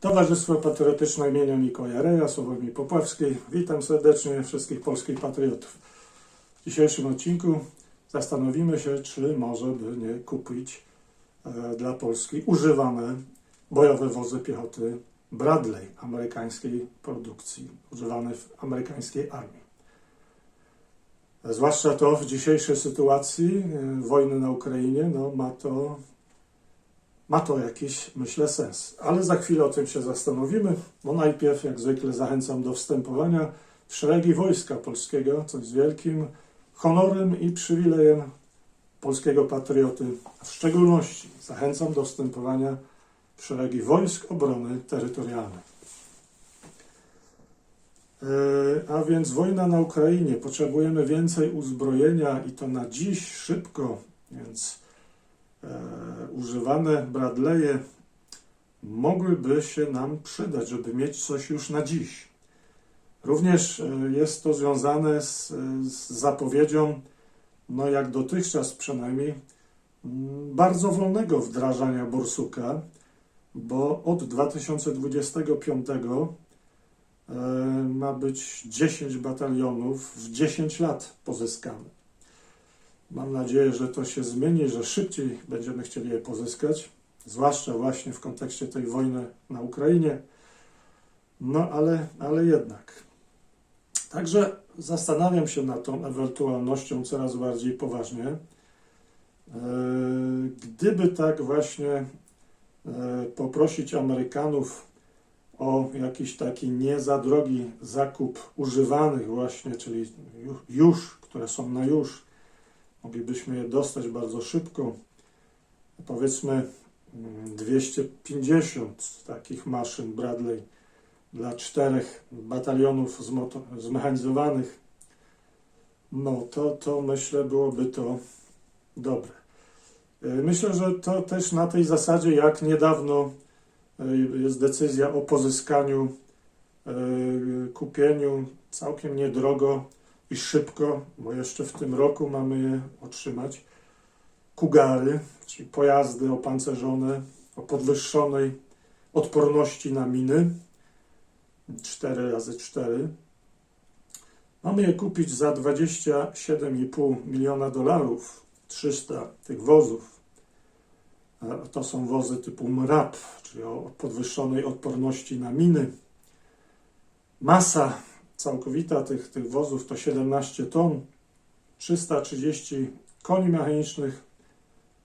Towarzystwo Patriotyczne imienia Mikołaja Reja, Sławomir Popławskiej. Witam serdecznie wszystkich polskich patriotów. W dzisiejszym odcinku zastanowimy się, czy może by nie kupić e, dla Polski używane bojowe wozy piechoty Bradley amerykańskiej produkcji, używane w amerykańskiej armii. Zwłaszcza to w dzisiejszej sytuacji e, wojny na Ukrainie, no ma to ma to jakiś, myślę, sens. Ale za chwilę o tym się zastanowimy, bo najpierw, jak zwykle, zachęcam do wstępowania w szeregi Wojska Polskiego, coś z wielkim honorem i przywilejem polskiego patrioty. W szczególności zachęcam do wstępowania w szeregi Wojsk Obrony Terytorialnej. E, A więc wojna na Ukrainie. Potrzebujemy więcej uzbrojenia i to na dziś, szybko, więc e, używane Bradleye mogłyby się nam przydać, żeby mieć coś już na dziś. Również e, jest to związane z, z zapowiedzią, no jak dotychczas przynajmniej, mm, bardzo wolnego wdrażania Borsuka, bo od 2025 e, ma być 10 batalionów w 10 lat pozyskane. Mam nadzieję, że to się zmieni, że szybciej będziemy chcieli je pozyskać, zwłaszcza właśnie w kontekście tej wojny na Ukrainie. No ale, ale jednak. Także zastanawiam się nad tą ewentualnością coraz bardziej poważnie. E, Gdyby tak właśnie e, poprosić Amerykanów o jakiś taki nie za drogi zakup używanych właśnie, czyli ju- już, które są na już, moglibyśmy je dostać bardzo szybko. Powiedzmy mm, 250 takich maszyn Bradley dla czterech batalionów zmechanizowanych. No to, to myślę byłoby to dobre. Y, Myślę, że to też na tej zasadzie, jak niedawno y, jest decyzja o pozyskaniu, y, kupieniu całkiem niedrogo i szybko, bo jeszcze w tym roku mamy je otrzymać. Kugary, czyli pojazdy opancerzone o podwyższonej odporności na miny 4 razy 4 Mamy je kupić za 27,5 miliona dolarów, 300 tych wozów. To są wozy typu MRAP, czyli o podwyższonej odporności na miny. Masa całkowita tych, tych wozów to 17 ton, 330 koni mechanicznych,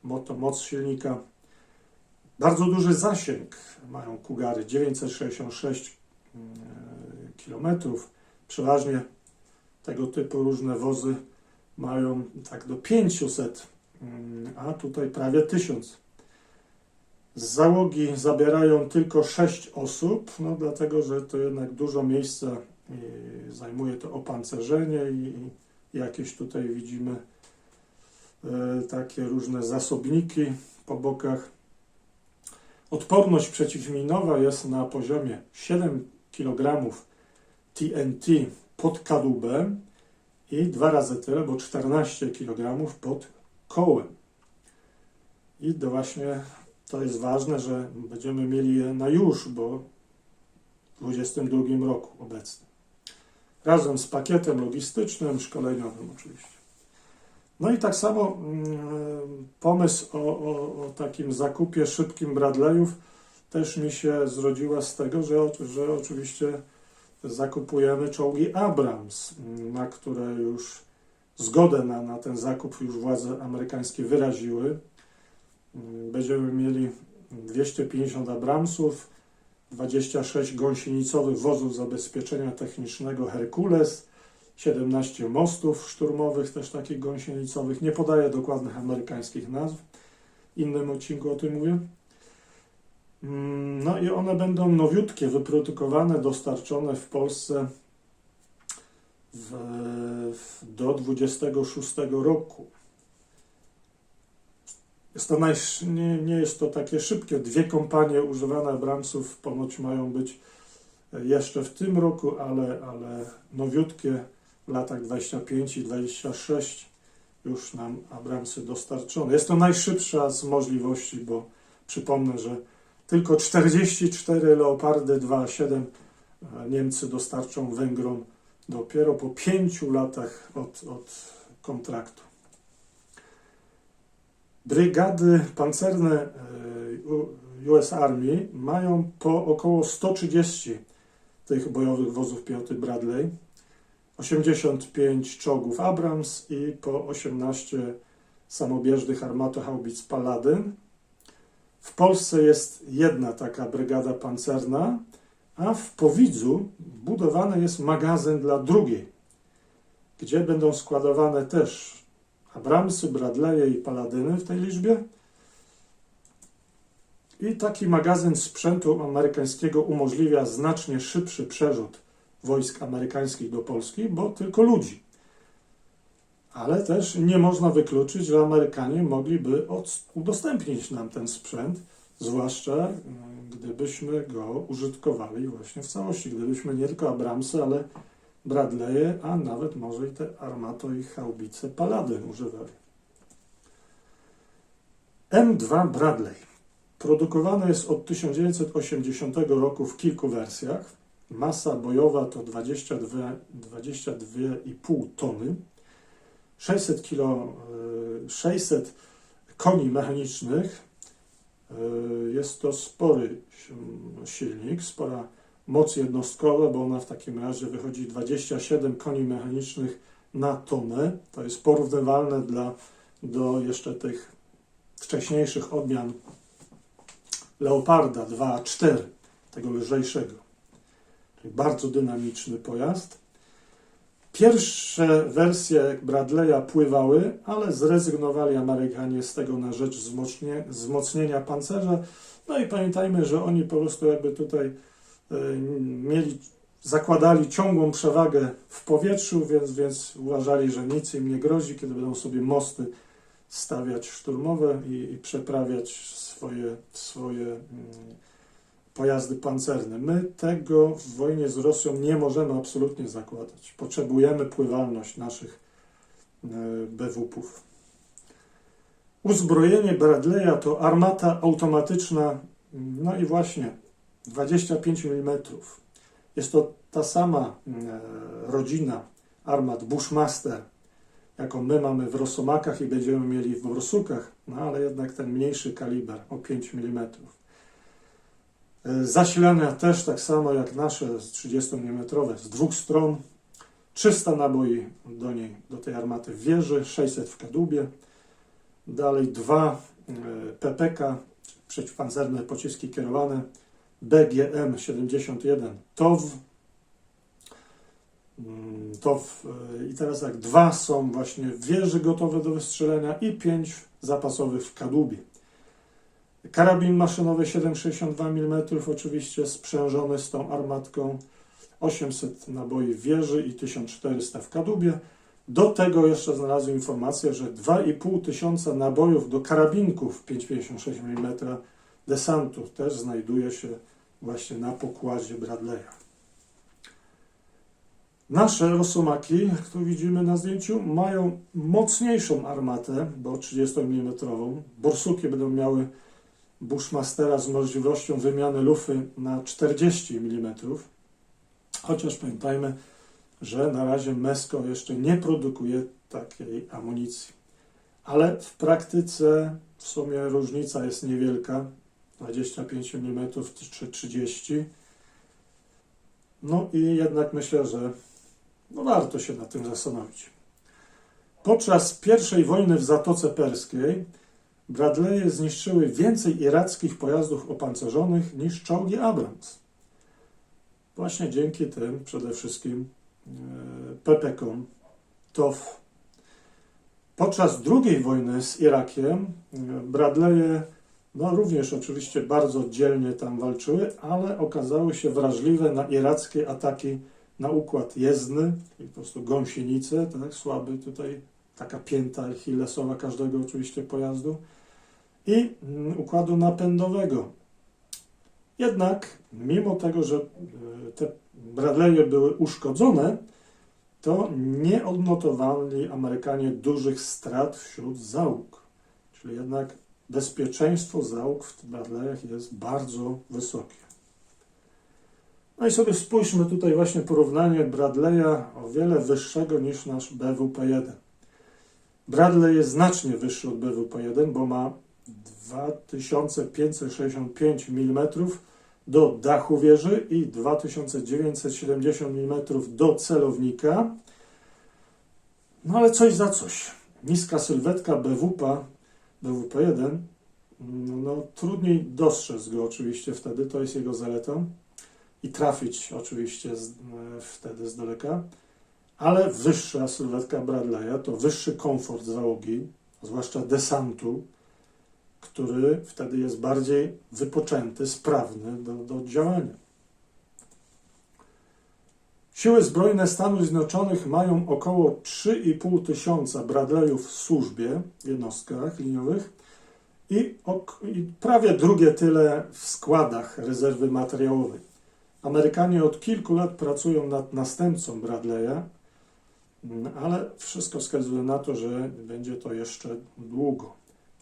moto, moc silnika. Bardzo duży zasięg mają Kugary, 966 km. Przeważnie tego typu różne wozy mają tak do 500, mm, a tutaj prawie 1000. Z załogi zabierają tylko 6 osób, no dlatego, że to jednak dużo miejsca zajmuje to opancerzenie i, jakieś tutaj widzimy e, takie różne zasobniki po bokach. Odporność przeciwminowa jest na poziomie 7 kg TNT pod kadłubem i dwa razy tyle, bo 14 kg pod kołem. I to właśnie to jest ważne, że będziemy mieli je na już, bo w 2022 roku obecnie. Razem z pakietem logistycznym, szkoleniowym oczywiście. No i tak samo mm, pomysł o, o, o takim zakupie szybkim Bradleyów też mi się zrodziła z tego, że, że oczywiście zakupujemy czołgi Abrams, mm, na które już zgodę na, na ten zakup już władze amerykańskie wyraziły. Mm, Będziemy mieli 250 Abramsów, 26 gąsienicowych wozów zabezpieczenia technicznego Herkules, 17 mostów szturmowych, też takich gąsienicowych. Nie podaję dokładnych amerykańskich nazw. W innym odcinku o tym mówię. Mm, No i one będą nowiutkie, wyprodukowane, dostarczone w Polsce w, w, do 26 roku. Jest to najsz, nie, nie jest to takie szybkie. Dwie kompanie używane Abramsów ponoć mają być jeszcze w tym roku, ale, ale nowiutkie w latach 25 i 26 już nam Abramsy dostarczone. Jest to najszybsza z możliwości, bo przypomnę, że tylko 44 Leopardy 2.7 e, Niemcy dostarczą Węgrom dopiero po pięciu latach od, od kontraktu. Brygady pancerne e, US Army mają po około 130 tych bojowych wozów piechoty Bradley, 85 czołgów Abrams i po 18 samobieżnych armatohaubic Paladin. W Polsce jest jedna taka brygada pancerna, a w Powidzu budowany jest magazyn dla drugiej, gdzie będą składowane też Abramsy, Bradleye i Paladyny w tej liczbie. I taki magazyn sprzętu amerykańskiego umożliwia znacznie szybszy przerzut wojsk amerykańskich do Polski, bo tylko ludzi. Ale też nie można wykluczyć, że Amerykanie mogliby udostępnić nam ten sprzęt, zwłaszcza mm, gdybyśmy go użytkowali właśnie w całości. Gdybyśmy nie tylko Abramsy, ale Bradleye, a nawet może i te Armato i haubice Paladyn używali. M2 Bradley. Produkowany jest od 1980 roku w kilku wersjach. Masa bojowa to 22 22,5 tony. 600 kilo, e, 600 koni mechanicznych. E, Jest to spory si- silnik, spora moc jednostkowa, bo ona w takim razie wychodzi 27 koni mechanicznych na tonę. To jest porównywalne dla, do jeszcze tych wcześniejszych odmian Leoparda 2.4, tego lżejszego. Czyli bardzo dynamiczny pojazd. Pierwsze wersje Bradley'a pływały, ale zrezygnowali Amerykanie z tego na rzecz wzmocnie, wzmocnienia pancerza. No i pamiętajmy, że oni po prostu jakby tutaj mieli, zakładali ciągłą przewagę w powietrzu, więc, więc uważali, że nic im nie grozi, kiedy będą sobie mosty stawiać szturmowe i, i przeprawiać swoje, swoje mm, pojazdy pancerne. My tego w wojnie z Rosją nie możemy absolutnie zakładać. Potrzebujemy pływalność naszych e, BWP-ów. Uzbrojenie Bradley'a to armata automatyczna, no i właśnie 25 mm. Jest to ta sama e, rodzina armat Bushmaster, jaką my mamy w Rosomakach i będziemy mieli w Borsukach, no ale jednak ten mniejszy kaliber o 5 mm. Zasilania też tak samo jak nasze z 30 mm z dwóch stron. 300 naboi do niej, do tej armaty w wieży, 600 w kadłubie. Dalej dwa e, PPK, przeciwpancerne pociski kierowane, BGM-71 TOW. Mm, TOW e, i teraz tak, dwa są właśnie w wieży gotowe do wystrzelenia i pięć zapasowych w kadłubie. Karabin maszynowy 7,62 mm, oczywiście sprzężony z tą armatką, 800 naboi w wieży i 1400 w kadłubie. Do tego jeszcze znalazłem informację, że 2,5 tysiąca nabojów do karabinków 5,56 mm desantu też znajduje się właśnie na pokładzie Bradley'a. Nasze Rosomaki, tu widzimy na zdjęciu, mają mocniejszą armatę, bo 30 mm. Borsuki będą miały Bushmastera z możliwością wymiany lufy na 40 mm. Chociaż pamiętajmy, że na razie Mesko jeszcze nie produkuje takiej amunicji. Ale w praktyce w sumie różnica jest niewielka. 25 mm czy 30 No i jednak myślę, że no warto się nad tym zastanowić. Podczas I wojny w Zatoce Perskiej Bradleye zniszczyły więcej irackich pojazdów opancerzonych niż czołgi Abrams. Właśnie dzięki tym przede wszystkim e, PPK-om TOW. Podczas II wojny z Irakiem e, Bradleye no również oczywiście bardzo dzielnie tam walczyły, ale okazały się wrażliwe na irackie ataki na układ jezdny, czyli po prostu gąsienice, tak, słaby tutaj, taka pięta achillesowa każdego oczywiście pojazdu i mm, układu napędowego. Jednak, mimo tego, że e, te Bradley'e były uszkodzone, to nie odnotowali Amerykanie dużych strat wśród załóg. Czyli jednak bezpieczeństwo załóg w Bradley'ach jest bardzo wysokie. No i sobie spójrzmy tutaj właśnie porównanie Bradley'a o wiele wyższego niż nasz BWP-1. Bradley jest znacznie wyższy od BWP-1, bo ma 2565 mm do dachu wieży i 2970 mm do celownika. No ale coś za coś. Niska sylwetka BWP, BWP-1, no, no trudniej dostrzec go oczywiście wtedy, to jest jego zaletą i trafić oczywiście z, e, wtedy z daleka, ale wyższa sylwetka Bradley'a to wyższy komfort załogi, zwłaszcza desantu, który wtedy jest bardziej wypoczęty, sprawny do, do działania. Siły Zbrojne Stanów Zjednoczonych mają około 3,5 tysiąca Bradleyów w służbie, w jednostkach liniowych i, i prawie drugie tyle w składach rezerwy materiałowej. Amerykanie od kilku lat pracują nad następcą Bradley'a, mm, ale wszystko wskazuje na to, że będzie to jeszcze długo.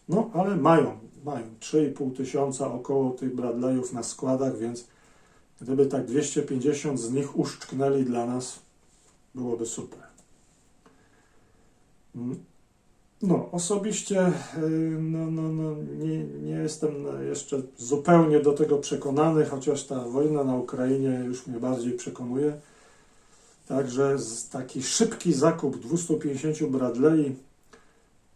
No, ale mają, mają 3,5 tysiąca około tych Bradleyów na składach, więc gdyby tak 250 z nich uszczknęli dla nas, byłoby super. Mm. No, osobiście y, no, no, no, nie, nie jestem jeszcze zupełnie do tego przekonany, chociaż ta wojna na Ukrainie już mnie bardziej przekonuje. Także taki szybki zakup 250 Bradley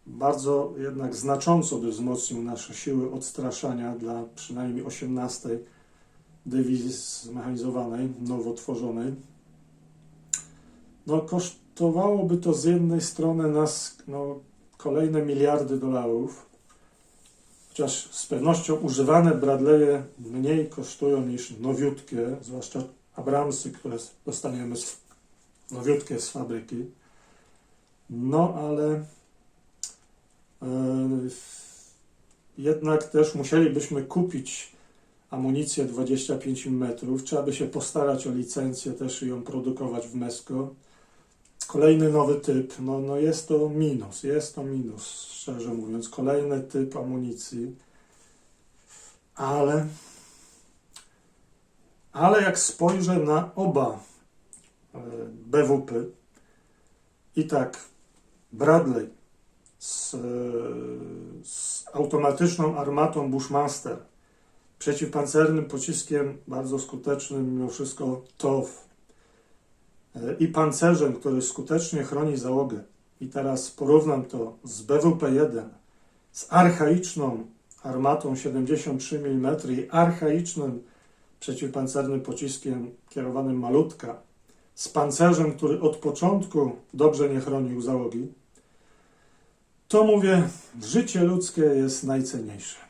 bardzo jednak znacząco by wzmocnił nasze siły odstraszania dla przynajmniej 18 dywizji zmechanizowanej, nowo tworzonej. No, kosztowałoby to z jednej strony nas no, kolejne miliardy dolarów, chociaż z pewnością używane Bradley'e mniej kosztują niż nowiutkie, zwłaszcza Abramsy, które dostaniemy z, nowiutkie z fabryki. No, ale e, jednak też musielibyśmy kupić amunicję 25 mm. Trzeba by się postarać o licencję też i ją produkować w MESCO. Kolejny nowy typ, no, no jest to minus, jest to minus, szczerze mówiąc. Kolejny typ amunicji, ale, ale jak spojrzę na oba e, BWP i tak Bradley z, e, z automatyczną armatą Bushmaster, przeciwpancernym pociskiem bardzo skutecznym mimo wszystko TOW, i pancerzem, który skutecznie chroni załogę. I teraz porównam to z BWP-1, z archaiczną armatą 73 mm i archaicznym przeciwpancernym pociskiem kierowanym malutka, z pancerzem, który od początku dobrze nie chronił załogi, to mówię, życie ludzkie jest najcenniejsze.